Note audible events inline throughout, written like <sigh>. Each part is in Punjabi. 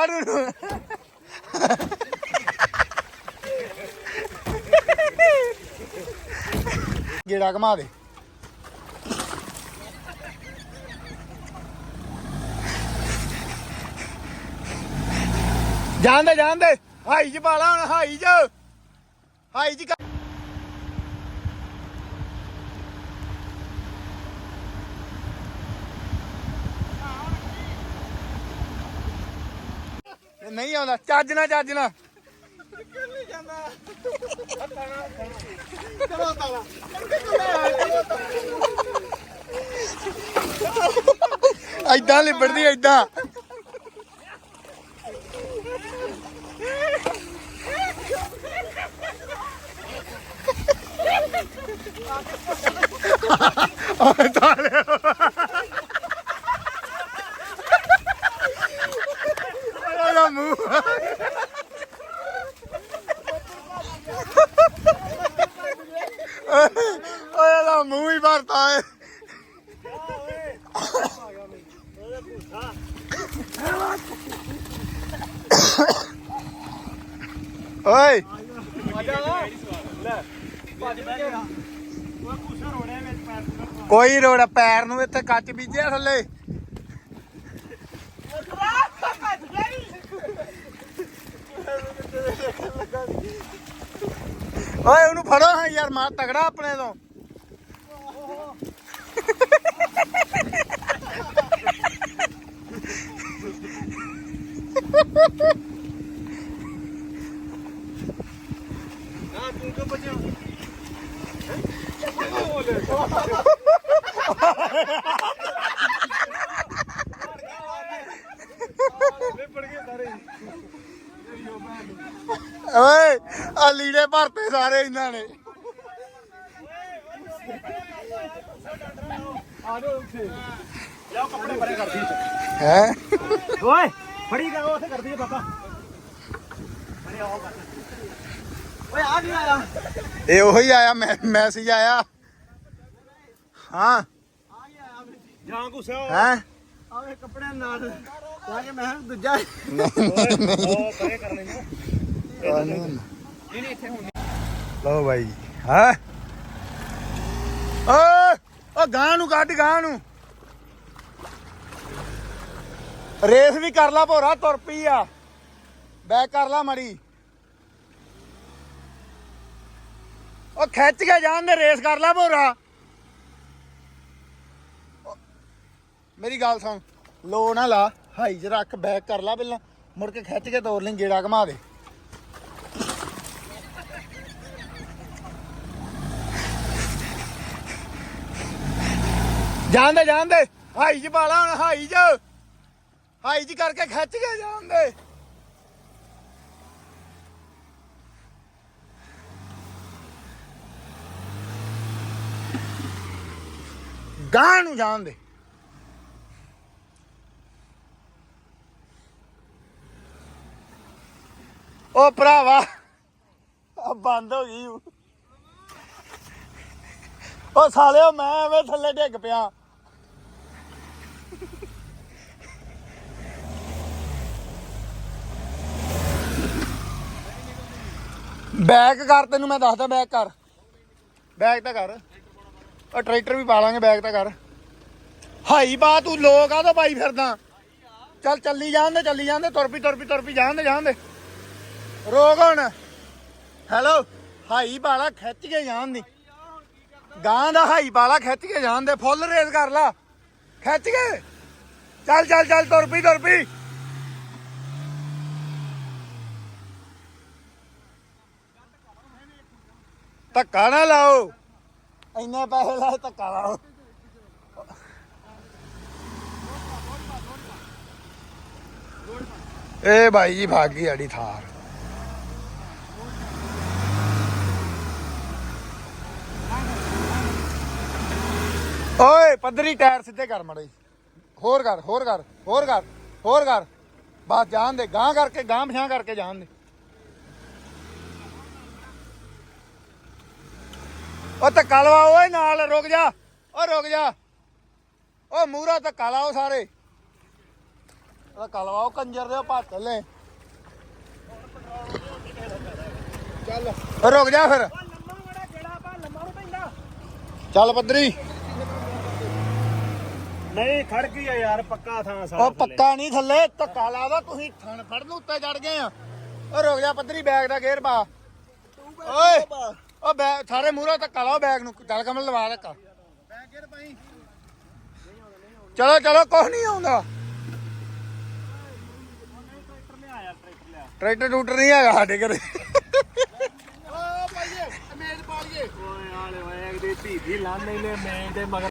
ਗਾੜੂ ਗੇੜਾ ਘਮਾ ਦੇ। ਜਾਂਦੇ ਜਾਂਦੇ ਹਾਈ ਚ ਪਾਲਾ ਹੁਣ ਹਾਈ ਚ। ਹਾਈ ਚ ਨਹੀਂ ਆਉਂਦਾ ਚੱਜ ਨਾ ਚੱਜ ਨਾ ਐਦਾਂ ਲਿਬੜਦੀ ਐਦਾਂ ਓਏ ਤਾਲੇ ਉਹਦਾ ਮੂੰਹ ਓਏ ਉਹਦਾ ਮੂੰਹ ਹੀ ਭਰਤਾ ਏ ਓਏ ਕੋਈ ਰੋੜਾ, ਪੈਰ ਨੂੰ ਇੱਥੇ ਕੱਚ ਬੀਜਿਆ ਥੱਲੇ। ਓਏ, ਉਹਨੂੰ ਫੜੋ ਹਾਂ ਯਾਰ, ਮਾਰ ਤਗੜਾ ਆਪਣੇ ਤੋਂ। ਓਏ ਆ ਲੀੜੇ ਭਰਤੇ ਸਾਰੇ ਇਹਨਾਂ ਨੇ। ਹੈ? ਓਏ ਫੜੀ ਗਾ ਉੱਥੇ ਕਰਦੀ ਹੈ ਪਾਪਾ। ਓਏ ਆ ਨਹੀਂ ਆਇਆ। ਇਹ ਉਹੀ ਆਇਆ ਮੈਸੇਜ ਆਇਆ। ਹਾਂ। ਜਾਂ ਗੁੱਸਾ ਹੈ? ਆਵੇ ਕੱਪੜੇ ਨਾਲ ਤਾਂ ਕਿ ਮੈਂ ਦੂਜਾ। ਉਹ ਕਰ ਲੈਣਾ ਨਹੀਂ ਨਹੀਂ ਇੱਥੇ ਹੁਣ ਲਓ ਬਾਈ ਜੀ। ਹਾਂ? ਓ ਓ ਗਾਂ ਨੂੰ ਕੱਢ ਗਾਂ ਨੂੰ। ਰੇਸ ਵੀ ਕਰ ਲਾ ਭੋਰਾ ਤੁਰ ਪਈ ਆ। ਬੈਕ ਕਰ ਲਾ ਮੜੀ। ਉਹ ਖਿੱਚ ਕੇ ਜਾਣ ਦੇ ਰੇਸ ਕਰ ਲਾ ਭੋਰਾ। ਮੇਰੀ ਗੱਲ ਸੁਣ। ਲੋ ਨਾ ਲਾ, ਹਾਈ 'ਚ ਰੱਖ ਬੈਕ ਕਰ ਲਾ ਪਹਿਲਾਂ। ਮੁੜ ਕੇ ਖਿੱਚ ਕੇ ਤੋਰ ਲਈ, ਗੇੜਾ ਘਮਾ ਦੇ। ਜਾਂਦੇ ਜਾਂਦੇ ਹਾਈ 'ਚ ਪਾਲਾ ਹੁਣ, ਹਾਈ 'ਚ। ਹਾਈ 'ਚ ਕਰਕੇ ਖਿੱਚ ਕੇ ਜਾਂਦੇ ਗਾਂ ਨੂੰ ਜਾਂਦੇ ਉਹ ਭਰਾਵਾ ਆ ਬੰਦ ਹੋ ਗਈ ਉਹ ਸਾਲਿਓ, ਮੈਂ ਐਵੇਂ ਥੱਲੇ ਡਿੱਗ ਪਿਆ। ਬੈਕ ਕਰ ਤੈਨੂੰ, ਮੈਂ ਦੱਸਦਾ ਬੈਕ ਕਰ। ਬੈਕ ਤਾਂ ਕਰ। ਉਹ ਟਰੈਕਟਰ ਵੀ ਪਾ ਲਾਂਗੇ ਬੈਕ ਤਾਂ ਕਰ। ਹਾਈ ਬਾ, ਤੂੰ ਲੋਕ ਆ ਤਾਂ ਪਾਈ ਫਿਰਦਾ। ਚੱਲ ਚੱਲੀ ਜਾਂਦੇ ਚੱਲੀ ਜਾਂਦੇ ਤੁਰ ਪੀ ਤੁਰ ਪੀ ਤੁਰ ਪੀ ਜਾਂਦੇ ਜਾਂਦੇ ਰੋਕ ਹੁਣ ਹੈਲੋ ਹਾਈ ਬਾਲਾ ਖਿੱਚ ਕੇ ਜਾਣ ਦੀ। ਗਾਂ ਦਾ ਹਾਈ ਬਾਲਾ ਖਿੱਚ ਕੇ ਜਾਣ ਦੇ, ਫੁੱਲ ਰੇਸ ਕਰ ਲਾ। ਖਿੱਚ ਕੇ। ਚੱਲ ਚੱਲ ਚੱਲ, ਤੁਰ ਪੀ ਤੁਰ ਪੀ ਧੱਕਾ ਨਾ ਲਾਓ। ਇੰਨੇ ਪੈਸੇ ਲਾਏ, ਧੱਕਾ ਲਾਓ। ਇਹ ਭਾਈ ਜੀ ਭਾਗ ਗਈ ਥਾਰ। ਓਏ ਪੱਧਰੀ ਟਾਇਰ ਸਿੱਧੇ ਕਰ ਮੜੇ ਹੋਰ ਕਰ ਹੋਰ ਕਰ ਹੋਰ ਕਰ ਹੋਰ ਕਰ। ਬਸ ਜਾਣ ਦੇ ਗਾਂ ਕਰਕੇ ਗਾਂ ਪਛਾਂ ਕਰਕੇ ਜਾਣ ਦੇ। ਉਹ ਧੱਕਾ ਲਵਾ ਓਏ ਨਾਲ ਰੁਕ ਜਾ। ਓ ਰੁਕ ਜਾ। ਓ ਮੂਰਾ ਧੱਕਾ ਲਾਓ ਸਾਰੇ। ਧੱਕਾ ਲਵਾਓ ਕੰਜਰ ਦੇ ਭੱਤ ਲੈ ਚੱਲ। ਰੁਕ ਜਾ ਫਿਰ। ਚੱਲ ਪੱਧਰੀ ਨਹੀਂ ਖੜ ਗਈ ਆ ਯਾਰ ਪੱਕਾ ਥਾਂ ਸਾਰਾ ਉਹ ਪੱਕਾ ਨਹੀਂ ਥੱਲੇ ਧੱਕਾ ਲਾਦਾ ਤੁਸੀਂ ਥਣ ਫੜਨ ਉੱਤੇ ਚੜ ਗਏ ਆ। ਉਹ ਰੁਕ ਜਾ ਪੱਧਰੀ ਬੈਗ ਦਾ ਗੇਅਰ ਪਾ। ਓਏ ਉਹ ਬੈਗ ਸਾਰੇ ਮੂਹਰੇ ਧੱਕਾ ਲਾਓ ਬੈਗ ਨੂੰ ਚੱਲ ਕਮਲ ਲਵਾ ਧੱਕਾ। ਬੈਗ ਪਾਈ ਚਲੋ ਚਲੋ ਕੁਛ ਨਹੀਂ ਆਉਂਦਾ। ਟਰੈਕਟਰ ਟੂਟਰ ਨਹੀਂ ਹੈਗਾ ਸਾਡੇ ਘਰੇ। ਓ ਭਾਈਏ ਮੇਜ਼ ਪਾ ਲਈਏ ਓਏ ਆਲੇ ਓਏ ਦੀ ਧੀ ਦੀ ਲਾਣੇ ਨੇ ਮੇਜ਼ ਦੇ ਮਗਰ ਆਈਨਾ ਜਣ ਲੈ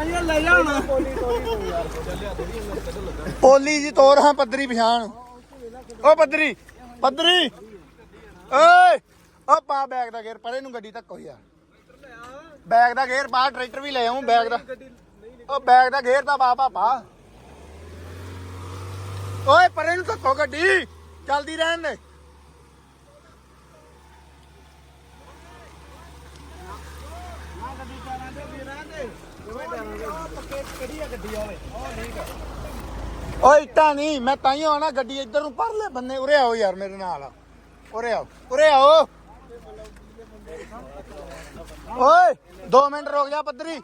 ਅਈਆ ਲੈ ਜਾ ਪੋਲੀ ਜੀ ਤੋਰ ਹਾਂ ਪੱਧਰੀ ਪਛਾਣ। ਓ ਪੱਧਰੀ ਪੱਧਰੀ। ਓਏ, ਓ ਪਾ ਬੈਗ ਦਾ ਗੇਅਰ, ਪਰੇ ਨੂੰ ਗੱਡੀ ਧੱਕੋ ਯਾਰ। ਬੈਗ ਦਾ ਗੇਅਰ ਪਾ, ਟਰੈਕਟਰ ਵੀ ਲੈ ਆਉਂ ਬੈਗ ਦਾ। ਓ ਬੈਗ ਦਾ ਗੇਅਰ ਤਾਂ ਪਾ ਪਾਪਾ ਓਏ, ਪਰੇ ਨੂੰ ਧੱਕੋ ਗੱਡੀ। ਚੱਲਦੀ ਰਹਿਣ ਦੇ ਨਾ ਗੱਡੀ ਚਾਲਾਂ ਦੇ ਵੀ ਰਹਿੰਦੇ ਕਿਵੇਂ ਕਰਾਂਗੇ ਪੱਕੇ ਕਿਹੜੀ ਆ ਗੱਡੀ ਓਏ ਉਹ ਨਹੀਂ ਓਏ ਇੱਟਾਂ ਨਹੀਂ ਮੈਂ ਤਾਈਓ ਆਣਾ ਗੱਡੀ ਇੱਧਰ ਨੂੰ ਪਰ ਲੈ ਬੰਨੇ। ਉਰੇ ਆਓ ਯਾਰ ਮੇਰੇ ਨਾਲ। ਉਰੇ ਆਓ ਉਰੇ ਆਓ। ਓਏ 2 ਮਿੰਟ ਰੁਕ ਜਾ ਪੱਧਰੀ।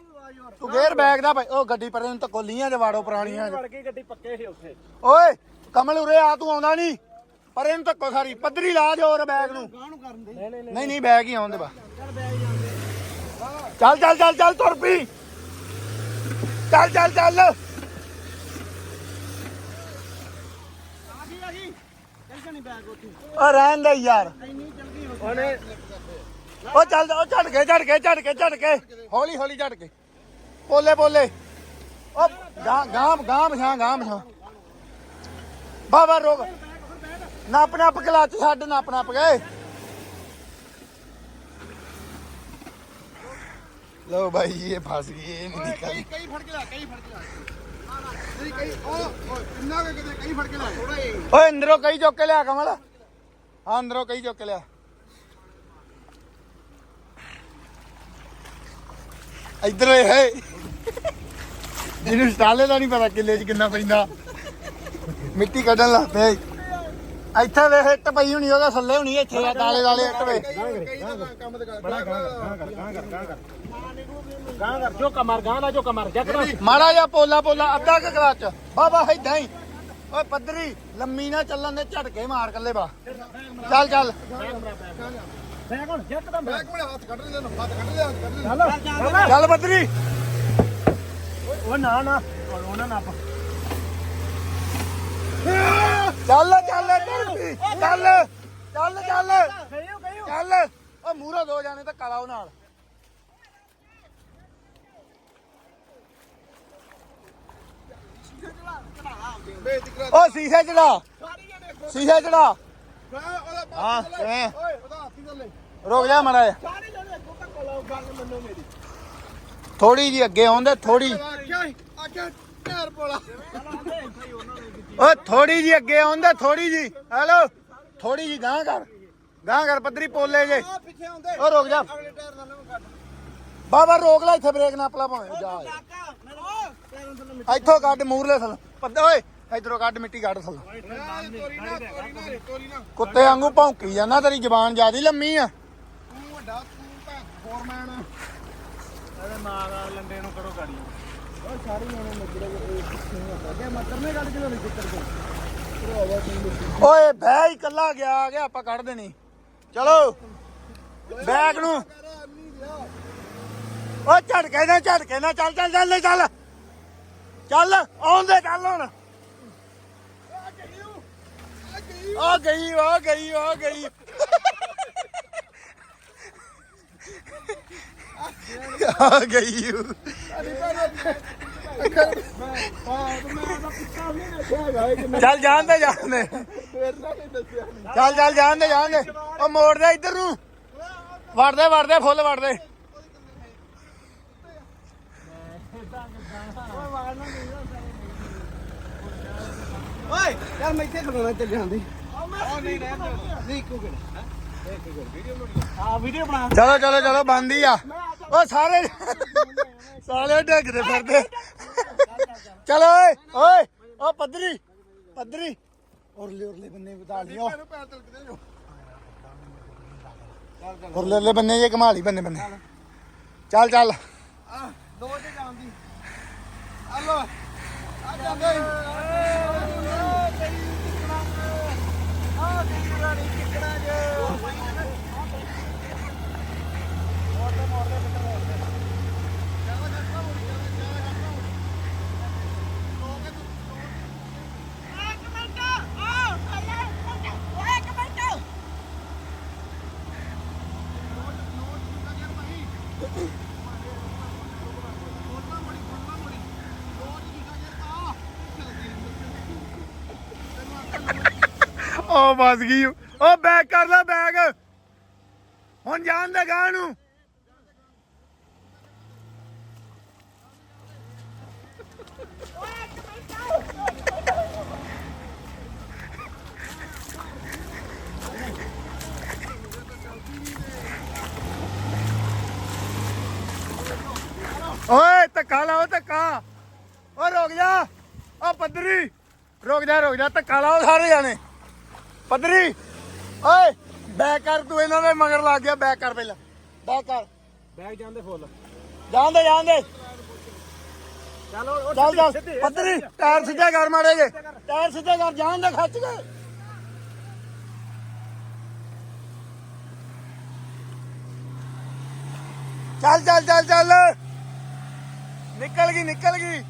ਤੂੰ ਗੇਅਰ ਬੈਗ ਦਾ ਭਾਈ। ਉਹ ਗੱਡੀ ਪਰੇ ਨੂੰ ਤਾਂ ਕੋਲੀਆਂ ਚ ਵਾੜੋ ਪੁਰਾਣੀਆਂ ਚ ਵੜ ਗਈ ਗੱਡੀ ਪੱਕੇ ਸੀ ਉੱਥੇ ਓਏ, ਕਮਲ ਉਰੇ ਆ, ਤੂੰ ਆਉਂਦਾ ਨਹੀਂ ਪਰੇ ਨੂੰ ਧੱਕੋ ਸਾਰੀ। ਪੱਧਰੀ ਲਾ ਜੋਰ ਬੈਗ ਨੂੰ। ਕਾਹਨੂੰ ਦੇ ਨਹੀਂ ਨਹੀਂ, ਬੈਗ ਹੀ ਆਉਂਦੇ ਬਾ ਚੱਲ ਚੱਲ ਚੱਲ ਚੱਲ, ਤੁਰ ਪੀ। ਚੱਲ ਚੱਲ ਚੱਲ। ਆ ਗਈ ਆ ਗਈ ਟੈਨਸ਼ਨ ਨਹੀਂ ਬੈਗ ਉੱਥੇ ਓ ਰਹਿਣ ਦੇ ਯਾਰ। ਇੰਨੀ ਜਲਦੀ ਉਹਨੇ ਉਹ ਚੱਲ, ਉਹ ਝੜ ਕੇ ਝੜ ਕੇ ਝੜ ਕੇ ਝੜ ਕੇ। ਹੌਲੀ ਹੌਲੀ ਝੜ ਕੇ। ਬੋਲੇ ਬੋਲੇ। ਉਹ ਗਾਂ ਗਾਂ ਗਾਂ ਮਛਾਂ ਗਾਂ ਮਛਾਂ ਬਾਬਾ ਰੋਕ। ਨੱਪ ਨੱਪ, ਕਲੱਚ ਛੱਡ, ਨੱਪ ਆਪ ਗਏ ਲੋ ਭਾਈ ਇਹ ਫਸ ਗਈ ਇਹ ਨਹੀਂ ਨਿਕਲ ਕਈ ਫੜ ਕੇ ਲੈ ਕਈ ਫੜ ਕੇ ਲੈ। ਨਹੀਂ ਕਈ ਉਹ ਕਿੰਨਾ ਕੁ ਕਿਤੇ ਕਈ ਫੜ ਕੇ ਲੈ। ਥੋੜਾ ਹੀ। ਓਏ ਅੰਦਰੋਂ ਕਈ ਚੁੱਕ ਕੇ ਲਿਆ ਕਮਲ। ਹਾਂ ਅੰਦਰੋਂ ਕਈ ਚੁੱਕ ਕੇ ਲਿਆ। ਇੱਧਰ ਹੈ। ਜਿਹਨੂੰ ਸਟਾਲੇ ਦਾ ਨਹੀਂ ਪਤਾ ਕਿੱਲੇ 'ਚ ਕਿੰਨਾ ਪੈਂਦਾ। ਮਿੱਟੀ ਕੱਢਣ ਲੱਗ ਪਿਆ ਈ। ਇੱਥੇ ਵੇ ਹਿੱਟ ਪਈ ਹੋਣੀ, ਉਹਦਾ ਥੱਲੇ ਹੋਣੀ ਇੱਥੇ ਆ, ਦਾਲੇ ਦਾਲੇ ਹਿੱਟ ਵੇ। ਕੰਮ ਤੇ ਬੜਾ ਗਾਂ ਕਰ ਗਾਂ ਕਰ ਗਾਂ ਕਰ ਗਾਂ ਕਰ ਜੋ ਕਮਰ ਗਾਂ ਦਾ ਜੋ ਕਮਰ ਜਕਰਾ ਮਾੜਾ ਜਿਹਾ ਪੋਲਾ ਪੋਲਾ, ਅੱਧਾ ਕੁ ਕਲਾਚ ਬਾਬਾ ਏਦਾਂ ਹੀ। ਓਏ ਪੱਧਰੀ, ਲੰਮੀ ਨਾ ਚੱਲਣ ਦੇ, ਝਟਕੇ ਮਾਰ ਕੱਲੇ ਬਾ ਚੱਲ ਚੱਲ। ਬੈਗ ਹੁਣ ਜੱਕਦਮ ਬੈਗ ਕੋਲੇ ਹੱਥ ਕੱਢ ਲੈ ਹੱਥ ਕੱਢ ਲੈ ਹੱਥ ਕੱਢ ਚੱਲ ਪੱਧਰੀ। ਉਹ ਨਾ ਨਾ। ਉਹਨਾਂ ਨਾ ਆਪਾਂ। ਚੱਲ ਚੱਲ ਚੱਲ ਚੱਲ ਚੱਲ ਚੱਲ। ਚੱਲ। ਓ ਮੂਹਰੋਂ ਦੋ ਜਾਣੇ ਤਾਂ ਕਾਲਾ ਉਹ ਨਾਲ। ਓ ਸ਼ੀਸ਼ੇ ਚੜਾ। ਸ਼ੀਸ਼ੇ ਚੜਾ। ਹਾਂ ਰੁਕ ਜਾ ਮਾੜਾ ਜਿਹਾ। ਸਾਰੇ ਜਣੇ ਕੋਕਾ ਕੋਲਾ ਗੱਲ ਮੰਨੋ ਮੇਰੀ। ਥੋੜੀ ਜੀ ਅੱਗੇ ਆਉਂਦੇ ਥੋੜੀ ਆਖਿਆ ਆਖਿਆ ਪੋਲਾ ਓ ਥੋੜੀ ਜੀ ਅੱਗੇ ਆਉਂਦੇ ਥੋੜੀ ਜੀ ਹੈਲੋ ਥੋੜੀ ਜੀ ਗਾਂ ਕਰ ਗਾਂ ਕਰ ਪੱਧਰੀ ਪੋਲੇ ਜੇ। ਆ ਪਿੱਛੇ ਆਉਂਦੇ। ਓ ਰੁਕ ਜਾ। ਅਗਲੇ ਟਾਇਰ ਨਾਲ ਨੂੰ ਕੱਢ ਬਾਬਾ ਰੋਕ ਲੈ ਇੱਥੇ ਬ੍ਰੇਕ ਨਾ ਪਲਾ ਭਾਵੇਂ ਜਾ। ਇੱਥੋਂ ਕੱਢ ਮੂਰਲੇ ਥਲ। ਪੱਦਾ ਓਏ ਇਧਰੋਂ ਕੱਢ ਮਿੱਟੀ ਕੱਢ ਥਲ। ਕੁੱਤੇ ਵਾਂਗੂ ਭੌਂਕੀ ਜਾਂਦਾ ਤੇਰੀ ਜ਼ਬਾਨ ਜਿਆਦੀ ਲੰਮੀ ਆ। ਤੂੰ ਵੱਡਾ ਤੂੰ ਤਾਂ ਫੋਰਮੈਨ ਅਰੇ ਮਾਰਾ ਲੰਡੇ ਨੂੰ ਕਰੋ ਗਾੜੀ। ਉਹ ਸਾਰੀ ਉਹਨੇ ਮੁੱਦੜੇ ਅੱਗੇ ਗੱਲ ਕਿਉਂ ਨਹੀਂ ਜ਼ਿਕਰ ਕਰ? ਓਏ, ਬਹਿ ਹੀ ਕੱਲਾ ਗਿਆ, ਆ ਗਿਆ, ਆਪਾਂ ਕੱਢ ਦੇਣੀ। ਚਲੋ, ਬੈਗ ਨੂੰ। ਓ ਝਟਕੇ ਨਾ ਝਟਕੇ ਨਾ ਚੱਲ ਚੱਲ ਚੱਲ ਚੱਲ। ਚੱਲ ਆਉਂਦੇ ਚੱਲ ਹੁਣ। ਆ ਗਈ ਆ ਗਈ ਆ ਗਈ। ਆ ਗਈ। ਚੱਲ ਜਾਣ ਦੇ ਜਾਣ ਦੇ। ਚੱਲ ਚੱਲ ਜਾਣ ਦੇ ਜਾਣ ਦੇ। ਉਹ ਮੋੜ ਦੇ ਇੱਧਰ ਨੂੰ। ਵੜਦੇ ਵੜਦੇ ਫੁੱਲ ਵੜਦੇ ਓਏ ਯਾਰ ਮੈਂ ਇੱਥੇ ਖਲੋਣਾ ਚੱਲ ਜਾਂਦੀ ਉਹ ਨਹੀਂ ਰਹਿਣ ਦੇ ਨਹੀਂ ਵੀਡੀਓ ਬਣਾ ਚਲੋ ਚਲੋ ਚਲੋ ਬੰਦੀ ਆ ਉਹ ਸਾਰੇ ਸਾਲੇ ਡਿੱਗਦੇ ਫਿਰਦੇ ਚਲ ਓਏ ਓਏ ਓ ਪੱਧਰੀ ਪੱਧਰੀ ਉਰਲੇ ਉਰਲੇ ਬੰਨੇ ਵਧਾ ਲਿਓ ਪੈਰ ਤਿਲਕਦੇ ਜੋ ਉਰਲੇ ਉਰਲੇ ਬੰਨੇ ਜੇ ਕਮਾਲੀ ਬੰਨੇ ਬੰਨੇ ਚੱਲ ਚੱਲ ਆ ਦੋ ਤੇ ਜਾਂਦੀ ਆ ਲੋ ਆ ਜਾਂਦੇ Wait. ਆ ਓ ਫਸ ਗਈ। ਓ ਬੈਗ ਕਰ ਲੈ ਬੈਗ ਹੁਣ ਜਾਣ ਦੇ ਗਾਂ ਨੂੰ। ਓਏ, ਧੱਕਾ ਲਾਓ, ਧੱਕਾ। ਓ ਰੁਕ ਜਾ। ਓ ਪੱਧਰੀ। ਰੁਕ ਜਾ ਰੁਕ ਜਾ, ਧੱਕਾ ਲਾਓ ਸਾਰੇ ਜਾਣੇ। ਪੱਧਰੀ ਓਏ ਬੈਕ ਕਰ ਤੂੰ ਇਹਨਾਂ ਦੇ ਮਗਰ ਲੱਗ ਗਿਆ ਬੈਕ ਕਰ ਪਹਿਲਾਂ ਬੈਕ ਕਰ। ਬੈਗ ਜਾਂਦੇ ਫੁੱਲ। ਜਾਣ ਦੇ ਜਾਣ ਦੇ ਚਲੋ ਚੱਲ ਚੱਲ ਪੱਧਰੀ ਟਾਇਰ ਸਿੱਧਾ ਕਰ ਮਾੜੇ ਜੇ ਟਾਇਰ ਸਿੱਧਾ ਕਰ ਜਾਣ ਦੇ ਖੱਚ ਕੇ। ਚੱਲ ਚੱਲ ਚੱਲ ਚੱਲ। ਨਿਕਲ ਗਈ ਨਿਕਲ ਗਈ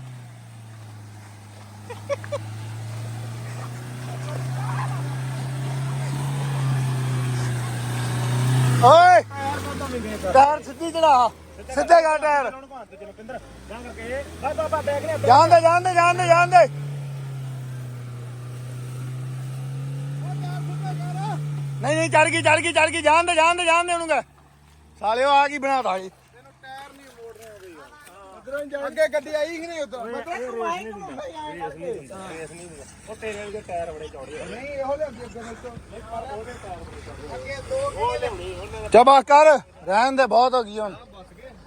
ਓਏ ਯਾਰ ਬੰਦਾ ਮਿੰਗੇ ਟਾਇਰ ਸਿੱਧੀ ਚੜਾ। ਸਿੱਧੇ ਕਰ ਟਾਇਰ। ਜਾਣ ਦੇ ਜਾਣ ਦੇ ਜਾਣ ਦੇ ਜਾਣ ਦੇ ਨਹੀਂ ਨਹੀਂ ਚੜ ਗਈ ਚੜ ਗਈ ਚੜ ਗਈ। ਜਾਣ ਦੇ ਜਾਣ ਦੇ ਜਾਣ ਦੇ ਉਹਨੂੰ ਕਹਿ। ਸਾਲਿਓ ਆ ਕੀ ਬਣਾਤਾ ਜੀ ਤੈਨੂੰ ਟਾਇਰ ਨਹੀਂ ਮੋੜ ਰਿਹਾ ਬਈ ਉਧਰੋਂ ਜਾ ਅੱਗੇ ਗੱਡੀ ਆਈ ਕਿ ਨਹੀਂ ਉਧਰ ਮੈਂ ਤਾਂ ਕਮਾਈ ਨੂੰ ਰੇਸ ਨਹੀਂ ਦਿੰਦਾ ਰੇਸ ਨਹੀਂ ਦਿੰਦਾ। ਉਹ ਤੇਰੇ ਵਾਲੇ ਟਾਇਰ ਬੜੇ ਚੌੜੇ ਨਹੀਂ ਇਹੋ ਲੈ ਅੱਗੇ ਅੱਗੇ ਮਿਲੋ ਨਹੀਂ ਪਰ ਉਹਦੇ ਟਾਇਰ ਬੜੇ ਚੌੜੇ ਅੱਗੇ ਦੋ ਉਹ ਲਿਆਉਣੀ ਉਹਨੇ ਚਬਾ ਕਰ ਰਹਿਣ ਦੇ ਬਹੁਤ ਹੋ ਗਈ ਹੁਣ।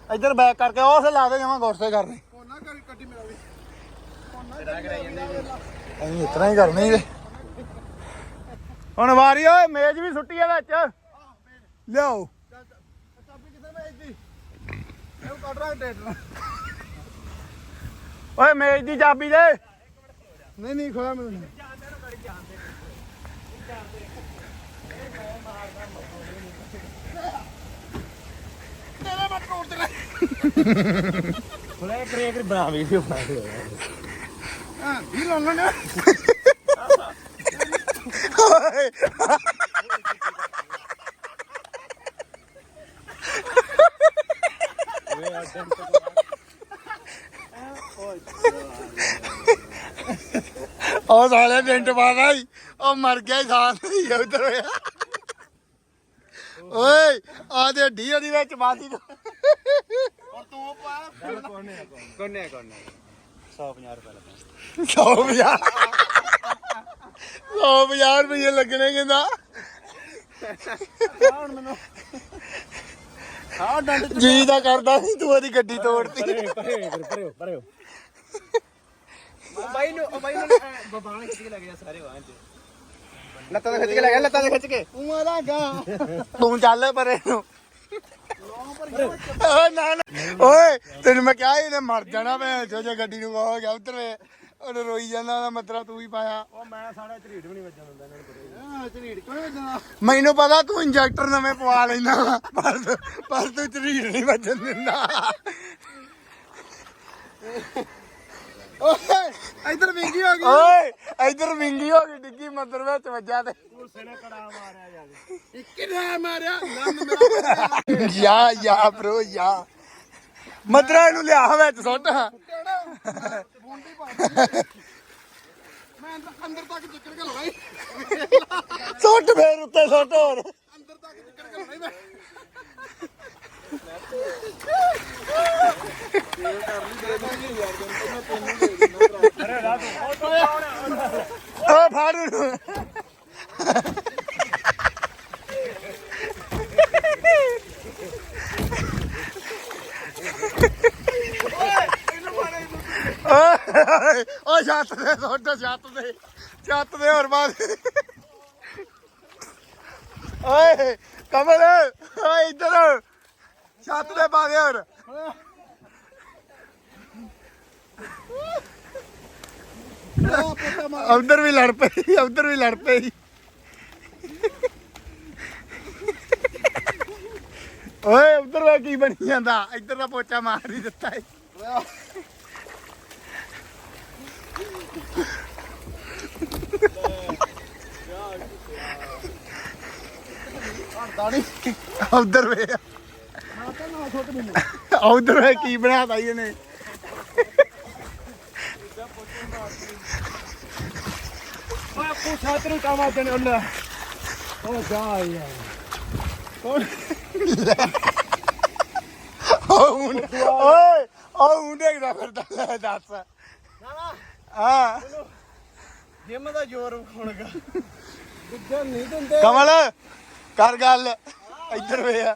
ਇੱਧਰ ਬੈਕ ਕਰਕੇ ਉਸ ਲਾ ਦੇ ਜਮਾ ਗੁੱਸੇ ਕਰਨੀ ਕੋਨਾ ਕਰੀ ਕੱਢੀ ਮੇਰਾ ਵੀ। ਅਸੀਂ ਇਤਨਾ ਹੀ ਕਰਨੀ ਜੇ ਹੁਣ ਵਾਰੀ ਓਏ ਮੇਜ਼ ਵੀ ਸੁੱਟੀ ਆ ਵਿੱਚ। ਲਿਆਓ। ਚਾਬੀ ਕਿੱਥੇ ਮੈਂ ਇੱਦੀ ਇਹਨੂੰ ਕੱਢ ਰਾਂ ਟੇਟਰ ਓਏ ਮੇਜ਼ ਦੀ ਚਾਬੀ ਦੇ। ਨਹੀਂ ਨਹੀਂ ਖੋਇਆ ਮੈਨੂੰ। ਤੇਰੇ ਮੱਟ ਕੋਟ ਤੇ ਥੋੜਾ ਕ੍ਰੇਕ ਬਣਾ ਵੀਡੀਓ ਬਣਾ ਦੇ ਹਾਂ ਵੀ ਲਾਉਣਾ ਨਾ ਓਏ। ਉਹ ਸਾਲੇ ਡੈਂਟ ਪਾਦਾ ਹੀ ਉਹ ਮਰ ਗਿਆ ਹੀ ਸਾਹ ਨਹੀਂ ਉਧਰ ਹੋਇਆ। ਓਏ ਆ ਦੇ ਢੀ ਉਹਦੀ ਵਿੱਚ ਬਾਦੀ ਨੂੰ ਔਰ ਤੂੰ ਪਾ। ਕੋਨੇ ਕੋਨੇ ਕੋਨੇ 150 ਰੁਪਏ ਲੱਗਾ 150 150 ਰੁਪਏ ਲੱਗਣੇ। ਕਹਿੰਦਾ ਹੁਣ ਮੈਨੂੰ ਹਾਂ ਡੰਡ ਜੀ ਦਾ ਕਰਦਾ ਸੀ ਤੂੰ ਉਹਦੀ ਗੱਡੀ ਤੋੜਤੀ। ਪਰੇ ਪਰੇ ਪਰੇ ਪਰੇ ਉਹ ਬਾਈ ਨੂੰ ਉਹ ਬਾਈ ਨੂੰ ਬਬਾਣਾ ਖਿੱਚ ਕੇ ਲੱਗ ਗਿਆ ਸਾਰੇ ਵਾਂ ਚ। ਲੱਤਾਂ ਤੋਂ ਖਿੱਚ ਕੇ ਲੱਗ ਗਿਆ ਲੱਤਾਂ ਤੋਂ ਖਿੱਚ ਕੇ। ਤੂੰ ਆਦਾ ਗਾ। ਤੂੰ ਚੱਲ ਪਰੇ ਨੂੰ। ਓਏ ਨਾ ਨਾ। ਓਏ ਤੈਨੂੰ ਮੈਂ ਕਿਹਾ ਇਹਨੇ ਮਰ ਜਾਣਾ ਮੈਂ। ਜੋ ਜੇ ਗੱਡੀ ਨੂੰ ਕਹੋ ਗਿਆ ਉਤਰੇ ਉਹਨੇ ਰੋਈ ਜਾਂਦਾ ਉਹਦਾ ਮਤਰਾ ਤੂੰ ਹੀ ਪਾਇਆ। ਉਹ ਮੈਂ ਸਾਡਾ ਝਰੀਟ ਵੀ ਨਹੀਂ ਵੱਜਣ ਦਿੰਦਾ ਇਹਨਾਂ ਨੂੰ ਪਰੇ ਹਾਂ ਝਰੀੜ ਕਿਉਂ ਵੱਜਣਾ? ਮੈਨੂੰ ਪਤਾ ਤੂੰ ਇੰਜੈਕਟਰ ਨਵੇਂ ਪਵਾ ਲੈਂਦਾ ਵਾ, ਪਰ ਤੂੰ- ਪਰ ਤੂੰ ਝਰੀੜ ਨਹੀਂ ਵੱਜਣ ਦਿੰਦਾ। ਓਏ ਇੱਧਰ ਵਿੰਗੀ ਹੋ ਗਈ। ਓਏ ਇਧਰ ਵਿੰਗੀ ਹੋ ਗਈ ਡਿੱਗੀ ਮੰਦਰ ਵਿੱਚ ਵੱਜਾ ਤੇ। ਗੁੱਸੇ ਨੇ ਕੜਾ ਮਾਰਿਆ? ਨੰਨ ਮੇਰਾ <laughs> ਯਾ ਯਾ bro ਯਾ। ਮਦਰਾ ਨੂੰ ਲਿਆ ਵਿੱਚ ਸੁੱਟ। ਪਾ ਮੈਂ ਅੰਦਰ ਅੰਦਰ ਤੱਕ ਚੱਕਰ ਕੇ ਲਵਾਈ ਸੁੱਟ ਫੇਰ ਉੱਤੇ ਸੁੱਟ ਹੋਰ। ਅੰਦਰ ਤੱਕ ਚੱਕਰ ਕੇ ਲਵਾਈ ਮੈਂ। ਓ ਫਾੜ। ਨੂੰ ਓਏ ਓ ਛੱਤ ਦੇ ਤੁਹਾਡਾ ਛੱਤ ਦੇ ਛੱਤ ਦੇ ਹੋਰ ਬਾਅਦ। ਓਏ, ਕਮਲ, ਓਏ ਇੱਧਰ। ਛੱਤ ਦੇ ਪਾ ਦੇ ਹੋਰ ਉਧਰ ਵੀ ਲੜ ਪਈ ਉਧਰ ਵੀ ਲੜ ਪਈ। ਓਏ, ਉਧਰ ਵਾ ਕੀ ਬਣੀ ਜਾਂਦਾ। ਇੱਧਰ ਦਾ ਪੋਚਾ ਮਾਰ ਹੀ ਦਿੱਤਾ ਏ। ਉਧਰ ਵੇ ਉਧਰ ਕੀ ਬਣਾਤਾ ਇਹਨੇ? ਓਏ ਕੋ ਛਾਤਰੂ ਕਾਮਾ ਜਣੇ ਉੱਲਾ? ਓ ਜਾ ਯਾਰ। ਓਏ ਮੁੰਡੇ- ਓਏ ਉਹ ਮੁੰਡੇ ਕਿਦਾ ਫਿਰਦਾ ਲੈ ਦੱਸ। ਨਾ ਨਾ ਹਾਂ ਜਿਮ ਦਾ ਜ਼ੋਰ ਵਿਖਾਉਣਗਾ। ਦੂਜਾ ਨਹੀਂ ਦਿੰਦੇ। ਕਮਲ ਕਰ ਗੱਲ। ਇੱਧਰ ਵੇ ਆ।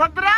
ਓਏ